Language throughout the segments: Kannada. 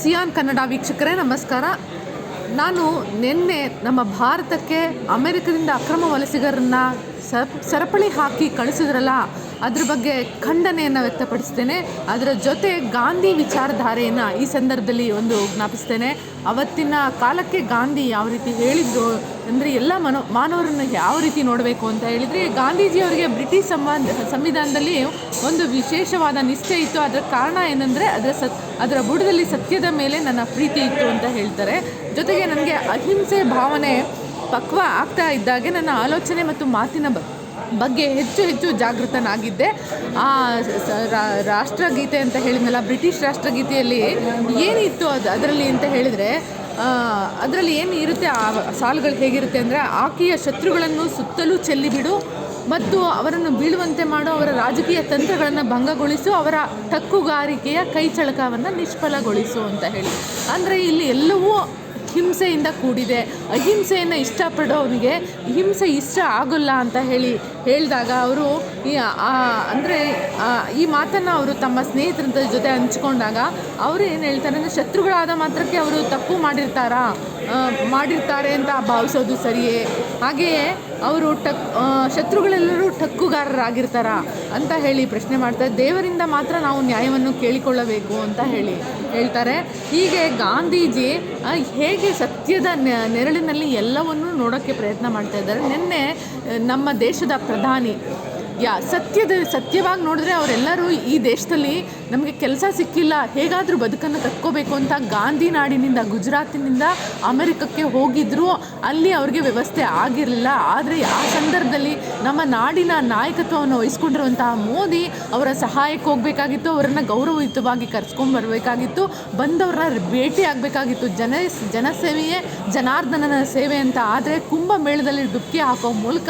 ಸಿಯಾನ್ ಕನ್ನಡ ವೀಕ್ಷಕರೇ, ನಮಸ್ಕಾರ. ನಾನು ನಿನ್ನೆ ನಮ್ಮ ಭಾರತಕ್ಕೆ ಅಮೆರಿಕದಿಂದ ಅಕ್ರಮ ವಲಸಿಗರನ್ನು ಸರ್, ಸರಪಳಿ ಹಾಕಿ ಕಳಿಸಿದ್ರಲ್ಲ ಅದ್ರ ಬಗ್ಗೆ ಖಂಡನೆಯನ್ನು ವ್ಯಕ್ತಪಡಿಸ್ತೇನೆ. ಅದರ ಜೊತೆ ಗಾಂಧಿ ವಿಚಾರಧಾರೆಯನ್ನು ಈ ಸಂದರ್ಭದಲ್ಲಿ ಒಂದು ಜ್ಞಾಪಿಸ್ತೇನೆ. ಅವತ್ತಿನ ಕಾಲಕ್ಕೆ ಗಾಂಧಿ ಯಾವ ರೀತಿ ಹೇಳಿದ್ರು ಅಂದರೆ ಎಲ್ಲ ಮನೋ, ಮಾನವರನ್ನು ಯಾವ ರೀತಿ ನೋಡಬೇಕು ಅಂತ ಹೇಳಿದರೆ ಗಾಂಧೀಜಿಯವರಿಗೆ ಬ್ರಿಟಿಷ್ ಸಂಬಂಧ, ಸಂವಿಧಾನದಲ್ಲಿ ಒಂದು ವಿಶೇಷವಾದ ನಿಷ್ಠೆ ಇತ್ತು. ಅದರ ಕಾರಣ ಏನಂದರೆ ಅದರ ಸತ್, ಅದರ ಬುಡದಲ್ಲಿ ಸತ್ಯದ ಮೇಲೆ ನನ್ನ ಪ್ರೀತಿ ಇತ್ತು ಅಂತ ಹೇಳ್ತಾರೆ. ಜೊತೆಗೆ ನನಗೆ ಅಹಿಂಸೆ ಭಾವನೆ ಪಕ್ವ ಆಗ್ತಾ ಇದ್ದಾಗೆ ನನ್ನ ಆಲೋಚನೆ ಮತ್ತು ಮಾತಿನ ಬ ಬಗ್ಗೆ ಹೆಚ್ಚು ಹೆಚ್ಚು ಜಾಗೃತನಾಗಿದ್ದೆ. ಆ ರಾಷ್ಟ್ರಗೀತೆ ಅಂತ ಹೇಳಿದ್ನಲ್ಲ, ಬ್ರಿಟಿಷ್ ರಾಷ್ಟ್ರಗೀತೆಯಲ್ಲಿ ಏನಿತ್ತು ಅದು, ಅದರಲ್ಲಿ ಅಂತ ಹೇಳಿದರೆ ಅದರಲ್ಲಿ ಏನು ಇರುತ್ತೆ, ಆ ಸಾಲುಗಳು ಹೇಗಿರುತ್ತೆ ಅಂದರೆ, ಆಕೆಯ ಶತ್ರುಗಳನ್ನು ಸುತ್ತಲೂ ಚೆಲ್ಲಿಬಿಡು ಮತ್ತು ಅವರನ್ನು ಬೀಳುವಂತೆ ಮಾಡೋ, ಅವರ ರಾಜಕೀಯ ತಂತ್ರಗಳನ್ನು ಭಂಗಗೊಳಿಸು, ಅವರ ತಕ್ಕುಗಾರಿಕೆಯ ಕೈ ಚಳಕವನ್ನು ನಿಷ್ಫಲಗೊಳಿಸು ಅಂತ ಹೇಳಿ. ಅಂದರೆ ಇಲ್ಲಿ ಎಲ್ಲವೂ ಹಿಂಸೆಯಿಂದ ಕೂಡಿದೆ. ಅಹಿಂಸೆಯನ್ನು ಇಷ್ಟಪಡೋನಿಗೆ ಹಿಂಸೆ ಇಷ್ಟ ಆಗೋಲ್ಲ ಅಂತ ಹೇಳಿ ಹೇಳಿದಾಗ ಅವರು ಈ ಅಂದರೆ ಈ ಮಾತನ್ನು ಅವರು ತಮ್ಮ ಸ್ನೇಹಿತರ ಜೊತೆ ಹಂಚ್ಕೊಂಡಾಗ ಅವರು ಏನು ಹೇಳ್ತಾರೆ ಅಂದರೆ ಶತ್ರುಗಳಾದ ಮಾತ್ರಕ್ಕೆ ಅವರು ತಪ್ಪು ಮಾಡಿರ್ತಾರಾ? ಮಾಡಿರ್ತಾರೆ ಅಂತ ಭಾವಿಸೋದು ಸರಿಯೇ. ಹಾಗೆಯೇ ಅವರು ಟಕ್ ಶತ್ರುಗಳೆಲ್ಲರೂ ಟಕ್ಕುಗಾರರಾಗಿರ್ತಾರ ಅಂತ ಹೇಳಿ ಪ್ರಶ್ನೆ ಮಾಡ್ತಾರೆ. ದೇವರಿಂದ ಮಾತ್ರ ನಾವು ನ್ಯಾಯವನ್ನು ಕೇಳಿಕೊಳ್ಳಬೇಕು ಅಂತ ಹೇಳಿ. ಹೇಳ್ತಾರೆ. ಹೀಗೆ ಗಾಂಧೀಜಿ ಹೇಗೆ ಸತ್ಯದ ನೆರಳಿನಲ್ಲಿ ಎಲ್ಲವನ್ನೂ ನೋಡೋಕ್ಕೆ ಪ್ರಯತ್ನ ಮಾಡ್ತಾ ಇದ್ದಾರೆ. ನಿನ್ನೆ ನಮ್ಮ ದೇಶದ ಪ್ರಧಾನಿ ಯಾ, ಸತ್ಯದ, ಸತ್ಯವಾಗಿ ನೋಡಿದ್ರೆ ಅವರೆಲ್ಲರೂ ಈ ದೇಶದಲ್ಲಿ ನಮಗೆ ಕೆಲಸ ಸಿಕ್ಕಿಲ್ಲ, ಹೇಗಾದರೂ ಬದುಕನ್ನು ಕಟ್ಕೋಬೇಕು ಅಂತ ಗಾಂಧಿ ನಾಡಿನಿಂದ, ಗುಜರಾತಿನಿಂದ ಅಮೆರಿಕಕ್ಕೆ ಹೋಗಿದ್ರು, ಅಲ್ಲಿ ಅವ್ರಿಗೆ ವ್ಯವಸ್ಥೆ ಆಗಿರಲಿಲ್ಲ. ಆದರೆ ಆ ಸಂದರ್ಭದಲ್ಲಿ ನಮ್ಮ ನಾಡಿನ ನಾಯಕತ್ವವನ್ನು ವಹಿಸ್ಕೊಂಡಿರುವಂತಹ ಮೋದಿ ಅವರ ಸಹಾಯಕ್ಕೆ ಹೋಗಬೇಕಾಗಿತ್ತು, ಅವರನ್ನು ಗೌರವಯುತವಾಗಿ ಕರ್ಸ್ಕೊಂಡು ಬರಬೇಕಾಗಿತ್ತು, ಬಂದವ್ರನ್ನ ಭೇಟಿ ಆಗಬೇಕಾಗಿತ್ತು. ಜನ, ಜನಸೇವೆಯೇ ಜನಾರ್ದನನ ಸೇವೆ ಅಂತ. ಆದರೆ ಕುಂಭಮೇಳದಲ್ಲಿ ಡುಕ್ಕಿ ಹಾಕೋ ಮೂಲಕ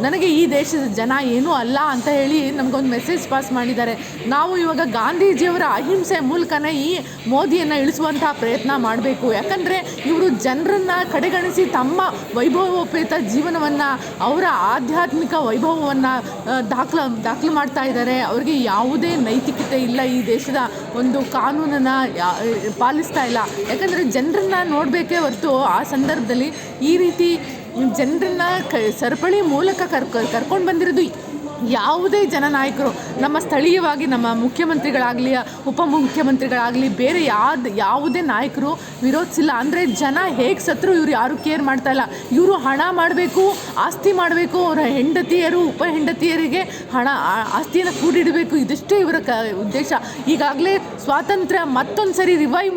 ನನಗೆ ಈ ದೇಶದ ಜನ ಏನೂ ಅಲ್ಲ ಅಂತ ಹೇಳಿ ನಮಗೊಂದು ಮೆಸೇಜ್ ಪಾಸ್ ಮಾಡಿದ್ದಾರೆ. ನಾವು ಇವಾಗ ಗಾಂಧೀಜಿಯವರ ಅಹಿಂಸೆ ಮೂಲಕನೇ ಈ ಮೋದಿಯನ್ನು ಇಳಿಸುವಂತಹ ಪ್ರಯತ್ನ ಮಾಡಬೇಕು. ಯಾಕಂದರೆ ಇವರು ಜನರನ್ನು ಕಡೆಗಣಿಸಿ ತಮ್ಮ ವೈಭವೋಪೇತ ಜೀವನವನ್ನು, ಅವರ ಆಧ್ಯಾತ್ಮಿಕ ವೈಭವವನ್ನು ದಾಖಲ, ದಾಖಲು ಮಾಡ್ತಾ ಇದ್ದಾರೆ. ಅವರಿಗೆ ಯಾವುದೇ ನೈತಿಕತೆ ಇಲ್ಲ ಈ ದೇಶದ ಒಂದು ಕಾನೂನನ್ನು ಪಾಲಿಸ್ತಾ ಇಲ್ಲ. ಯಾಕಂದರೆ ಜನರನ್ನು ನೋಡಬೇಕೇ ಹೊರತು ಆ ಸಂದರ್ಭದಲ್ಲಿ ಈ ರೀತಿ ಜನರನ್ನ ಕ, ಸರಪಳಿ ಮೂಲಕ ಕರ್ಕ, ಕರ್ಕೊಂಡು ಬಂದಿರೋದು ಯಾವುದೇ ಜನನಾಯಕರು ನಮ್ಮ ಸ್ಥಳೀಯವಾಗಿ, ನಮ್ಮ ಮುಖ್ಯಮಂತ್ರಿಗಳಾಗಲಿ, ಉಪಮುಖ್ಯಮಂತ್ರಿಗಳಾಗಲಿ, ಬೇರೆ ಯಾವ್ದು ಯಾವುದೇ ನಾಯಕರು ವಿರೋಧಿಸಿಲ್ಲ. ಅಂದರೆ ಜನ ಹೇಗೆ ಸತ್ರು? ಇವರು ಯಾರು ಕೇರ್ ಮಾಡ್ತಾ ಇಲ್ಲ. ಇವರು ಹಣ ಮಾಡಬೇಕು, ಆಸ್ತಿ ಮಾಡಬೇಕು, ಅವರ ಹೆಂಡತಿಯರು, ಉಪ ಹೆಂಡತಿಯರಿಗೆ ಹಣ ಆಸ್ತಿಯನ್ನು ಕೂಡಿಡಬೇಕು. ಇದಿಷ್ಟೇ ಇವರ ಕ, ಉದ್ದೇಶ. ಈಗಾಗಲೇ ಸ್ವಾತಂತ್ರ್ಯ ಮತ್ತೊಂದು ಸರಿ ರಿವೈವ್